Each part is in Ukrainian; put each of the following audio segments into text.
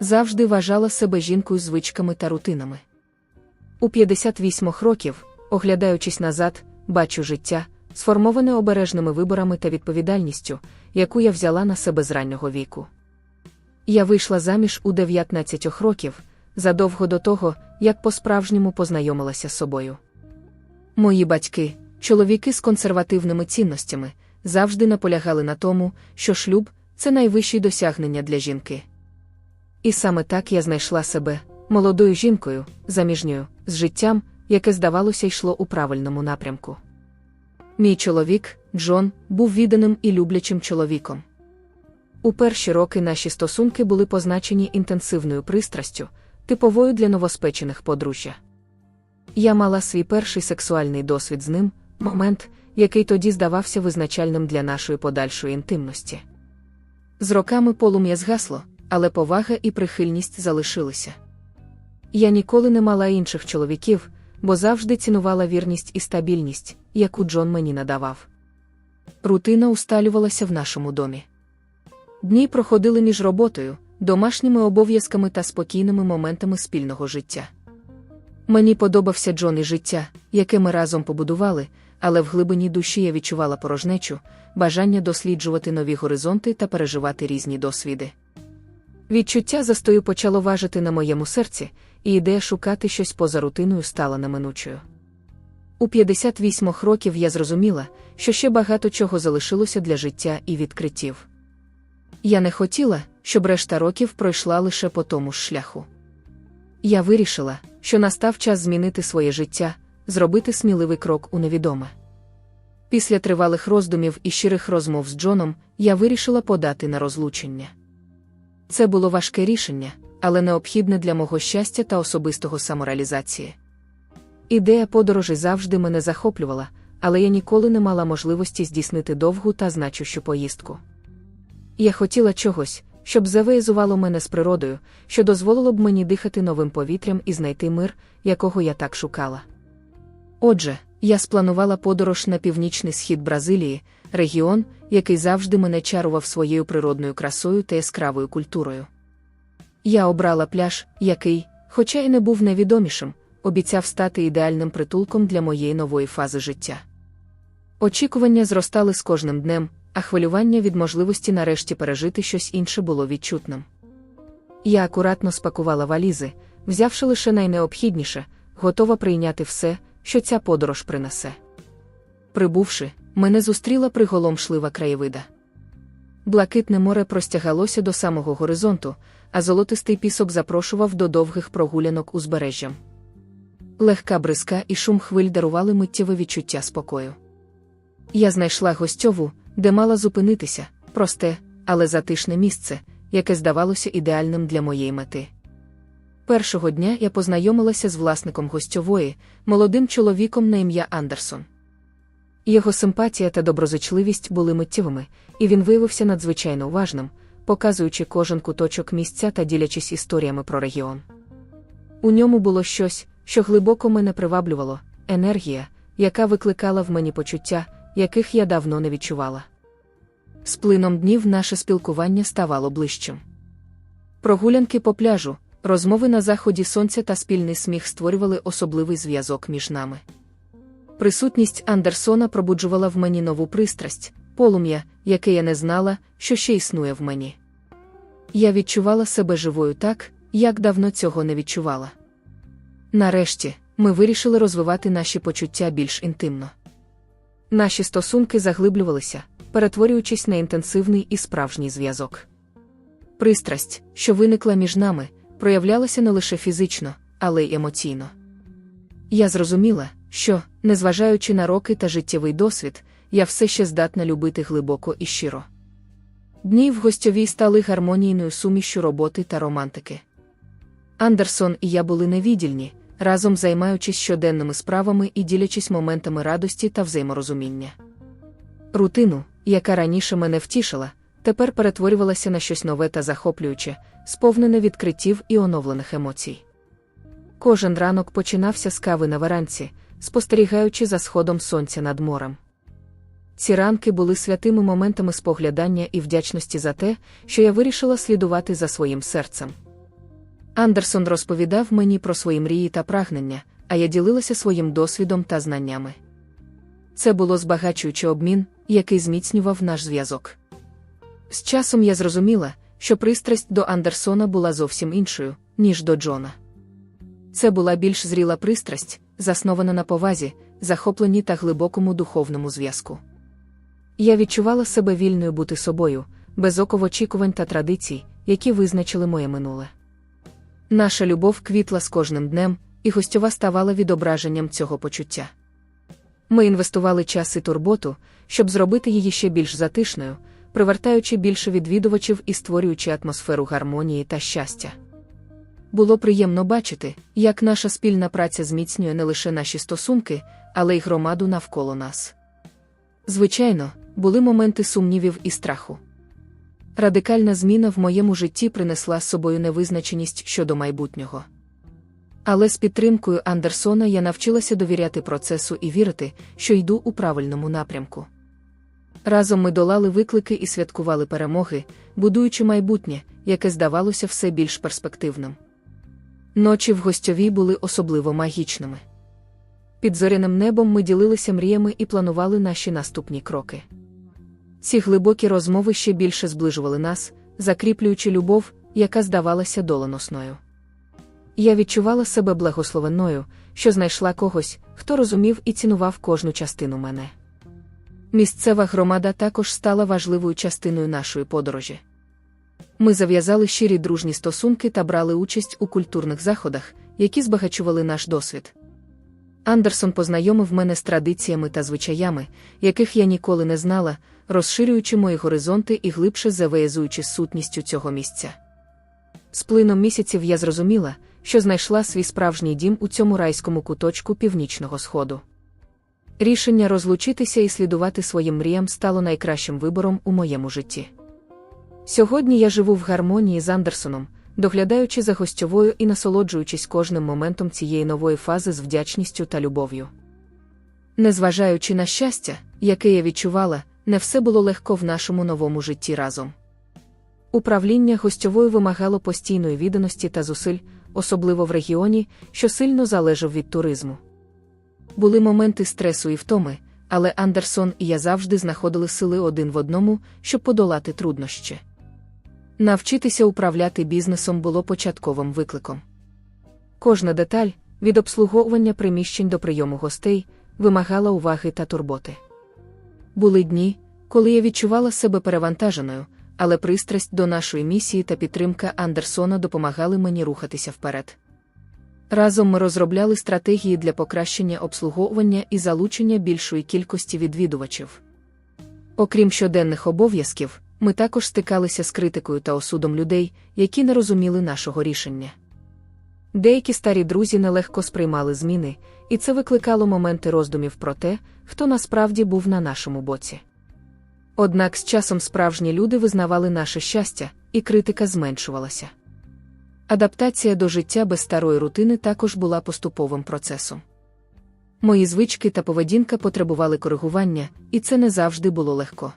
Завжди вважала себе жінкою звичками та рутинами. У 58 років, оглядаючись назад, бачу життя, сформоване обережними виборами та відповідальністю, яку я взяла на себе з раннього віку. Я вийшла заміж у 19 років, задовго до того, як по-справжньому познайомилася з собою. Мої батьки, чоловіки з консервативними цінностями, завжди наполягали на тому, що шлюб це найвищі досягнення для жінки. І саме так я знайшла себе, молодою жінкою, заміжньою, з життям, яке, здавалося, йшло у правильному напрямку. Мій чоловік, Джон, був відданим і люблячим чоловіком. У перші роки наші стосунки були позначені інтенсивною пристрастю, типовою для новоспечених подружжя. Я мала свій перший сексуальний досвід з ним, момент, який тоді здавався визначальним для нашої подальшої інтимності. З роками полум'я згасло, але повага і прихильність залишилися. Я ніколи не мала інших чоловіків, бо завжди цінувала вірність і стабільність, яку Джон мені надавав. Рутина усталювалася в нашому домі. Дні проходили між роботою, домашніми обов'язками та спокійними моментами спільного життя. Мені подобався Джон і життя, яке ми разом побудували, але в глибині душі я відчувала порожнечу, бажання досліджувати нові горизонти та переживати різні досвіди. Відчуття застою почало важити на моєму серці, і ідея шукати щось поза рутиною стала неминучою. У 58 років я зрозуміла, що ще багато чого залишилося для життя і відкриттів. Я не хотіла, щоб решта років пройшла лише по тому ж шляху. Я вирішила, що настав час змінити своє життя, зробити сміливий крок у невідоме. Після тривалих роздумів і щирих розмов з Джоном я вирішила подати на розлучення. Це було важке рішення, але необхідне для мого щастя та особистого самореалізації. Ідея подорожі завжди мене захоплювала, але я ніколи не мала можливості здійснити довгу та значущу поїздку. Я хотіла чогось, щоб завеєзувало мене з природою, що дозволило б мені дихати новим повітрям і знайти мир, якого я так шукала. Отже, я спланувала подорож на північний схід Бразилії, регіон, який завжди мене чарував своєю природною красою та яскравою культурою. Я обрала пляж, який, хоча й не був найвідомішим, обіцяв стати ідеальним притулком для моєї нової фази життя. Очікування зростали з кожним днем, а хвилювання від можливості нарешті пережити щось інше було відчутним. Я акуратно спакувала валізи, взявши лише найнеобхідніше, готова прийняти все, що ця подорож принесе. Прибувши, мене зустріла приголомшлива краєвида. Блакитне море простягалося до самого горизонту, а золотистий пісок запрошував до довгих прогулянок узбережжям. Легка бризка і шум хвиль дарували миттєве відчуття спокою. Я знайшла гостьову, де мала зупинитися, просте, але затишне місце, яке здавалося ідеальним для моєї мети. Першого дня я познайомилася з власником гостьової, молодим чоловіком на ім'я Андерсон. Його симпатія та доброзичливість були миттєвими, і він виявився надзвичайно уважним, показуючи кожен куточок місця та ділячись історіями про регіон. У ньому було щось, що глибоко мене приваблювало, енергія, яка викликала в мені почуття, яких я давно не відчувала. З плином днів наше спілкування ставало ближчим. Прогулянки по пляжу, розмови на заході сонця та спільний сміх створювали особливий зв'язок між нами. Присутність Андерсона пробуджувала в мені нову пристрасть, полум'я, яке я не знала, що ще існує в мені. Я відчувала себе живою так, як давно цього не відчувала. Нарешті, ми вирішили розвивати наші почуття більш інтимно. Наші стосунки заглиблювалися, перетворюючись на інтенсивний і справжній зв'язок. Пристрасть, що виникла між нами, проявлялася не лише фізично, але й емоційно. Я зрозуміла, що, незважаючи на роки та життєвий досвід, я все ще здатна любити глибоко і щиро. Дні в гостьовій стали гармонійною сумішю роботи та романтики. Андерсон і я були невіддільні, разом займаючись щоденними справами і ділячись моментами радості та взаєморозуміння. Рутину, яка раніше мене втішила, тепер перетворювалася на щось нове та захоплююче, сповнене відкриттів і оновлених емоцій. Кожен ранок починався з кави на веранці, спостерігаючи за сходом сонця над морем. Ці ранки були святими моментами споглядання і вдячності за те, що я вирішила слідувати за своїм серцем. Андерсон розповідав мені про свої мрії та прагнення, а я ділилася своїм досвідом та знаннями. Це було збагачуючий обмін, який зміцнював наш зв'язок. З часом я зрозуміла, що пристрасть до Андерсона була зовсім іншою, ніж до Джона. Це була більш зріла пристрасть, заснована на повазі, захопленні та глибокому духовному зв'язку. Я відчувала себе вільною бути собою, без оков очікувань та традицій, які визначили моє минуле. Наша любов квітла з кожним днем, і гостьова ставала відображенням цього почуття. Ми інвестували час і турботу, щоб зробити її ще більш затишною, привертаючи більше відвідувачів і створюючи атмосферу гармонії та щастя. Було приємно бачити, як наша спільна праця зміцнює не лише наші стосунки, але й громаду навколо нас. Звичайно, були моменти сумнівів і страху. Радикальна зміна в моєму житті принесла з собою невизначеність щодо майбутнього. Але з підтримкою Андерсона я навчилася довіряти процесу і вірити, що йду у правильному напрямку. Разом ми долали виклики і святкували перемоги, будуючи майбутнє, яке здавалося все більш перспективним. Ночі в гостьовій були особливо магічними. Під зоряним небом ми ділилися мріями і планували наші наступні кроки. Ці глибокі розмови ще більше зближували нас, закріплюючи любов, яка здавалася доленосною. Я відчувала себе благословенною, що знайшла когось, хто розумів і цінував кожну частину мене. Місцева громада також стала важливою частиною нашої подорожі. Ми зав'язали щирі дружні стосунки та брали участь у культурних заходах, які збагачували наш досвід. Андерсон познайомив мене з традиціями та звичаями, яких я ніколи не знала, розширюючи мої горизонти і глибше завиязуючи сутністю цього місця. З плином місяців я зрозуміла, що знайшла свій справжній дім у цьому райському куточку північного сходу. Рішення розлучитися і слідувати своїм мріям стало найкращим вибором у моєму житті. Сьогодні я живу в гармонії з Андерсоном, доглядаючи за гостьовою і насолоджуючись кожним моментом цієї нової фази з вдячністю та любов'ю. Незважаючи на щастя, яке я відчувала, не все було легко в нашому новому житті разом. Управління гостьовою вимагало постійної відданості та зусиль, особливо в регіоні, що сильно залежав від туризму. Були моменти стресу і втоми, але Андерсон і я завжди знаходили сили один в одному, щоб подолати труднощі. Навчитися управляти бізнесом було початковим викликом. Кожна деталь, від обслуговування приміщень до прийому гостей, вимагала уваги та турботи. Були дні, коли я відчувала себе перевантаженою, але пристрасть до нашої місії та підтримка Андерсона допомагали мені рухатися вперед. Разом ми розробляли стратегії для покращення обслуговування і залучення більшої кількості відвідувачів. Окрім щоденних обов'язків, ми також стикалися з критикою та осудом людей, які не розуміли нашого рішення. Деякі старі друзі нелегко сприймали зміни, і це викликало моменти роздумів про те, хто насправді був на нашому боці. Однак з часом справжні люди визнавали наше щастя, і критика зменшувалася. Адаптація до життя без старої рутини також була поступовим процесом. Мої звички та поведінка потребували коригування, і це не завжди було легко.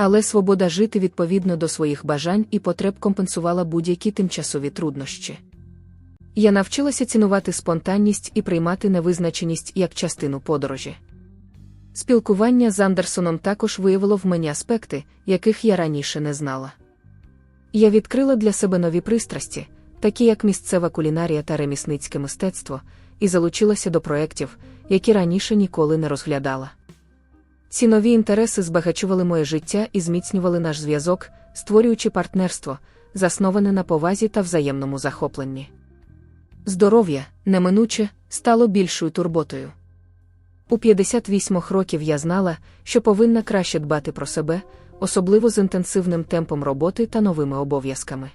Але свобода жити відповідно до своїх бажань і потреб компенсувала будь-які тимчасові труднощі. Я навчилася цінувати спонтанність і приймати невизначеність як частину подорожі. Спілкування з Андерсоном також виявило в мені аспекти, яких я раніше не знала. Я відкрила для себе нові пристрасті, такі як місцева кулінарія та ремісницьке мистецтво, і залучилася до проєктів, які раніше ніколи не розглядала. Ці нові інтереси збагачували моє життя і зміцнювали наш зв'язок, створюючи партнерство, засноване на повазі та взаємному захопленні. Здоров'я, неминуче, стало більшою турботою. У 58 років я знала, що повинна краще дбати про себе, особливо з інтенсивним темпом роботи та новими обов'язками.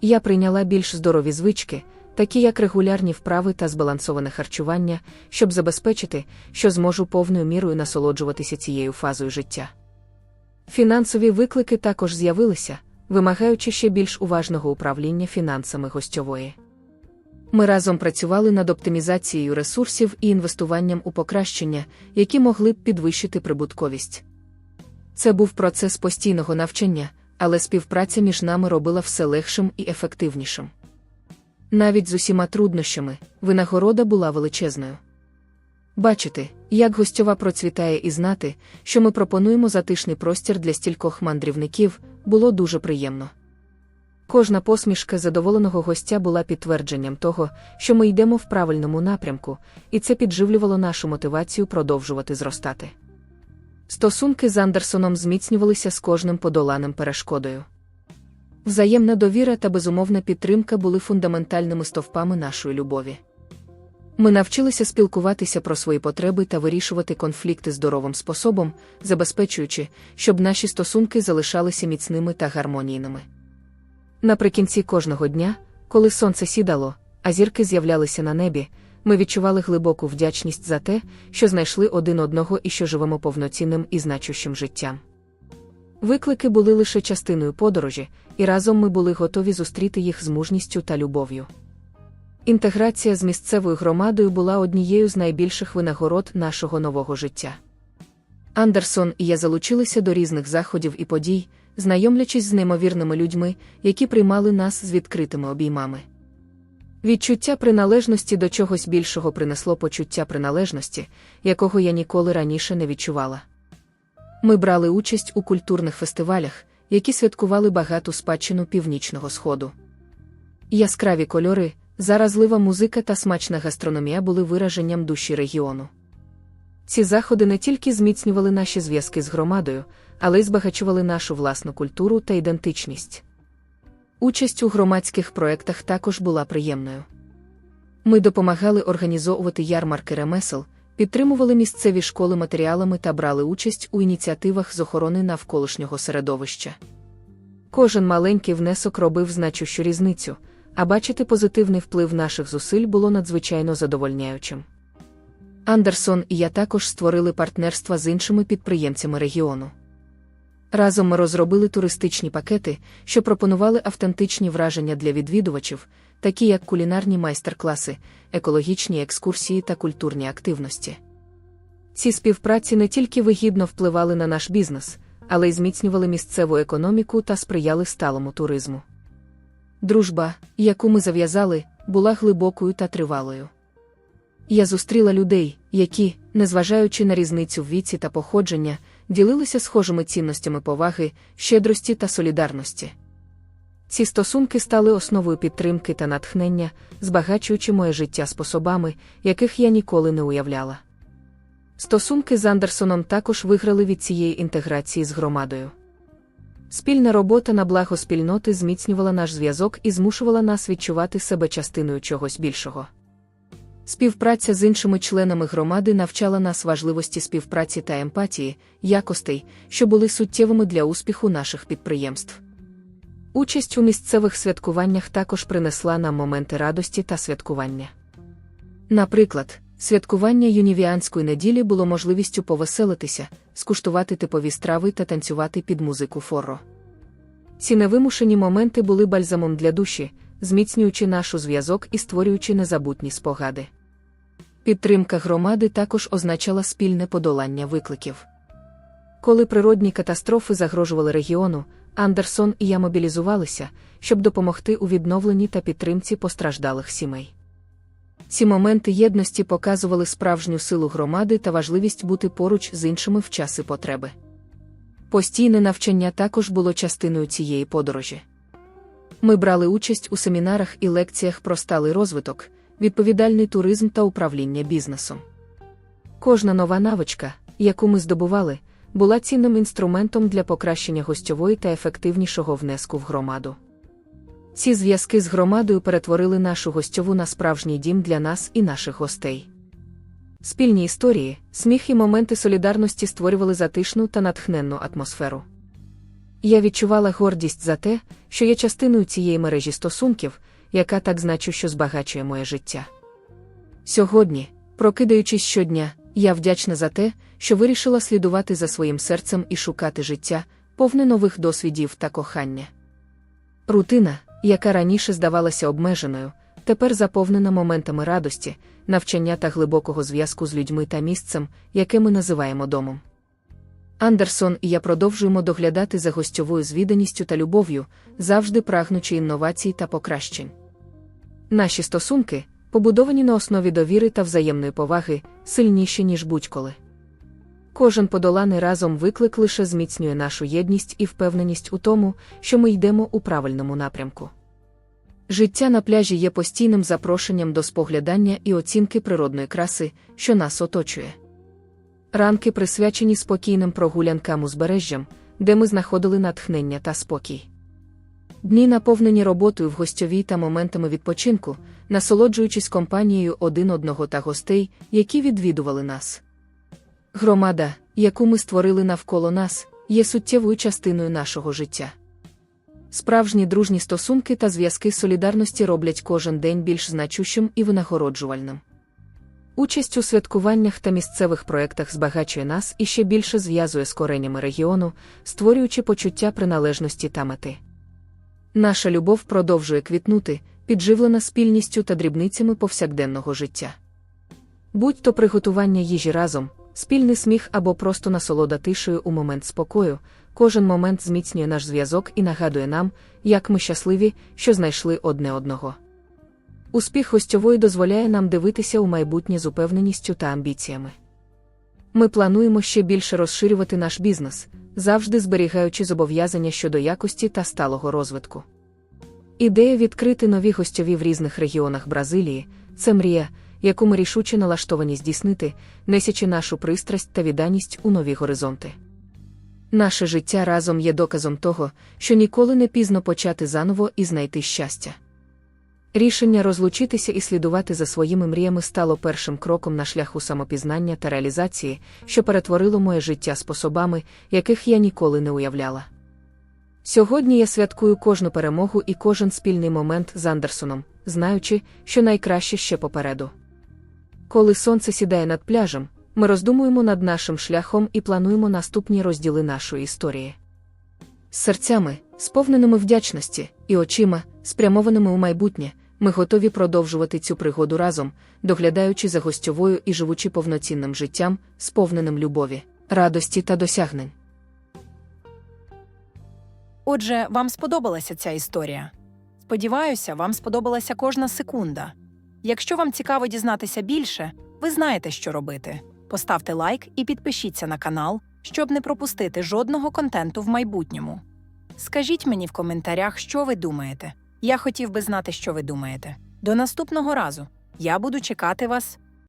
Я прийняла більш здорові звички, такі як регулярні вправи та збалансоване харчування, щоб забезпечити, що зможу повною мірою насолоджуватися цією фазою життя. Фінансові виклики також з'явилися, вимагаючи ще більш уважного управління фінансами гостьової. Ми разом працювали над оптимізацією ресурсів і інвестуванням у покращення, які могли б підвищити прибутковість. Це був процес постійного навчання, але співпраця між нами робила все легшим і ефективнішим. Навіть з усіма труднощами, винагорода була величезною. Бачити, як гостьова процвітає і знати, що ми пропонуємо затишний простір для стількох мандрівників, було дуже приємно. Кожна посмішка задоволеного гостя була підтвердженням того, що ми йдемо в правильному напрямку, і це підживлювало нашу мотивацію продовжувати зростати. Стосунки з Андерсоном зміцнювалися з кожним подоланим перешкодою. Взаємна довіра та безумовна підтримка були фундаментальними стовпами нашої любові. Ми навчилися спілкуватися про свої потреби та вирішувати конфлікти здоровим способом, забезпечуючи, щоб наші стосунки залишалися міцними та гармонійними. Наприкінці кожного дня, коли сонце сідало, а зірки з'являлися на небі, ми відчували глибоку вдячність за те, що знайшли один одного і що живемо повноцінним і значущим життям. Виклики були лише частиною подорожі, і разом ми були готові зустріти їх з мужністю та любов'ю. Інтеграція з місцевою громадою була однією з найбільших винагород нашого нового життя. Андерсон і я залучилися до різних заходів і подій, знайомлячись з неймовірними людьми, які приймали нас з відкритими обіймами. Відчуття приналежності до чогось більшого принесло почуття приналежності, якого я ніколи раніше не відчувала. Ми брали участь у культурних фестивалях, які святкували багату спадщину північного сходу. Яскраві кольори, заразлива музика та смачна гастрономія були вираженням душі регіону. Ці заходи не тільки зміцнювали наші зв'язки з громадою, але й збагачували нашу власну культуру та ідентичність. Участь у громадських проєктах також була приємною. Ми допомагали організовувати ярмарки ремесел, підтримували місцеві школи матеріалами та брали участь у ініціативах з охорони навколишнього середовища. Кожен маленький внесок робив значущу різницю, а бачити позитивний вплив наших зусиль було надзвичайно задовольняючим. Андерсон і я також створили партнерства з іншими підприємцями регіону. Разом ми розробили туристичні пакети, що пропонували автентичні враження для відвідувачів, такі як кулінарні майстер-класи, екологічні екскурсії та культурні активності. Ці співпраці не тільки вигідно впливали на наш бізнес, але й зміцнювали місцеву економіку та сприяли сталому туризму. Дружба, яку ми зав'язали, була глибокою та тривалою. Я зустріла людей, які, незважаючи на різницю в віці та походження, ділилися схожими цінностями поваги, щедрості та солідарності. Ці стосунки стали основою підтримки та натхнення, збагачуючи моє життя способами, яких я ніколи не уявляла. Стосунки з Андерсоном також виграли від цієї інтеграції з громадою. Спільна робота на благо спільноти зміцнювала наш зв'язок і змушувала нас відчувати себе частиною чогось більшого. Співпраця з іншими членами громади навчала нас важливості співпраці та емпатії, якостей, що були суттєвими для успіху наших підприємств. Участь у місцевих святкуваннях також принесла нам моменти радості та святкування. Наприклад, святкування юнівіанської неділі було можливістю повеселитися, скуштувати типові страви та танцювати під музику форро. Ці невимушені моменти були бальзамом для душі, зміцнюючи нашу зв'язок і створюючи незабутні спогади. Підтримка громади також означала спільне подолання викликів. Коли природні катастрофи загрожували регіону, Андерсон і я мобілізувалися, щоб допомогти у відновленні та підтримці постраждалих сімей. Ці моменти єдності показували справжню силу громади та важливість бути поруч з іншими в часи потреби. Постійне навчання також було частиною цієї подорожі. Ми брали участь у семінарах і лекціях про сталий розвиток, відповідальний туризм та управління бізнесом. Кожна нова навичка, яку ми здобували, була цінним інструментом для покращення гостьової та ефективнішого внеску в громаду. Ці зв'язки з громадою перетворили нашу гостьову на справжній дім для нас і наших гостей. Спільні історії, сміх і моменти солідарності створювали затишну та натхненну атмосферу. Я відчувала гордість за те, що є частиною цієї мережі стосунків, яка так значущо збагачує моє життя. Сьогодні, прокидаючись щодня, я вдячна за те, що вирішила слідувати за своїм серцем і шукати життя, повне нових досвідів та кохання. Рутина, яка раніше здавалася обмеженою, тепер заповнена моментами радості, навчання та глибокого зв'язку з людьми та місцем, яке ми називаємо домом. Андерсон і я продовжуємо доглядати за гостьовою звіданістю та любов'ю, завжди прагнучи інновацій та покращень. Наші стосунки, побудовані на основі довіри та взаємної поваги, сильніші, ніж будь-коли. Кожен подоланий разом виклик лише зміцнює нашу єдність і впевненість у тому, що ми йдемо у правильному напрямку. Життя на пляжі є постійним запрошенням до споглядання і оцінки природної краси, що нас оточує. Ранки присвячені спокійним прогулянкам узбережжям, де ми знаходили натхнення та спокій. Дні наповнені роботою в гостьовій та моментами відпочинку, насолоджуючись компанією один одного та гостей, які відвідували нас. Громада, яку ми створили навколо нас, є суттєвою частиною нашого життя. Справжні дружні стосунки та зв'язки солідарності роблять кожен день більш значущим і винагороджувальним. Участь у святкуваннях та місцевих проєктах збагачує нас і ще більше зв'язує з коренями регіону, створюючи почуття приналежності та мети. Наша любов продовжує квітнути, підживлена спільністю та дрібницями повсякденного життя. Будь то приготування їжі разом, спільний сміх або просто насолода тишею у момент спокою, кожен момент зміцнює наш зв'язок і нагадує нам, як ми щасливі, що знайшли одне одного. Успіх гостьової дозволяє нам дивитися у майбутнє з упевненістю та амбіціями. Ми плануємо ще більше розширювати наш бізнес, завжди зберігаючи зобов'язання щодо якості та сталого розвитку. Ідея відкрити нові гостьові в різних регіонах Бразилії це мрія, яку ми рішуче налаштовані здійснити, несячи нашу пристрасть та відданість у нові горизонти. Наше життя разом є доказом того, що ніколи не пізно почати заново і знайти щастя. Рішення розлучитися і слідувати за своїми мріями стало першим кроком на шляху самопізнання та реалізації, що перетворило моє життя способами, яких я ніколи не уявляла. Сьогодні я святкую кожну перемогу і кожен спільний момент з Андерсоном, знаючи, що найкраще ще попереду. Коли сонце сідає над пляжем, ми роздумуємо над нашим шляхом і плануємо наступні розділи нашої історії. З серцями, сповненими вдячності, і очима, спрямованими у майбутнє, ми готові продовжувати цю пригоду разом, доглядаючи за гостьовою і живучи повноцінним життям, сповненим любові, радості та досягнень. Отже, вам сподобалася ця історія. Сподіваюся, вам сподобалася кожна секунда. Якщо вам цікаво дізнатися більше, ви знаєте, що робити. Поставте лайк і підпишіться на канал, щоб не пропустити жодного контенту в майбутньому. Скажіть мені в коментарях, що ви думаєте. Я хотів би знати, що ви думаєте. До наступного разу. Я буду чекати вас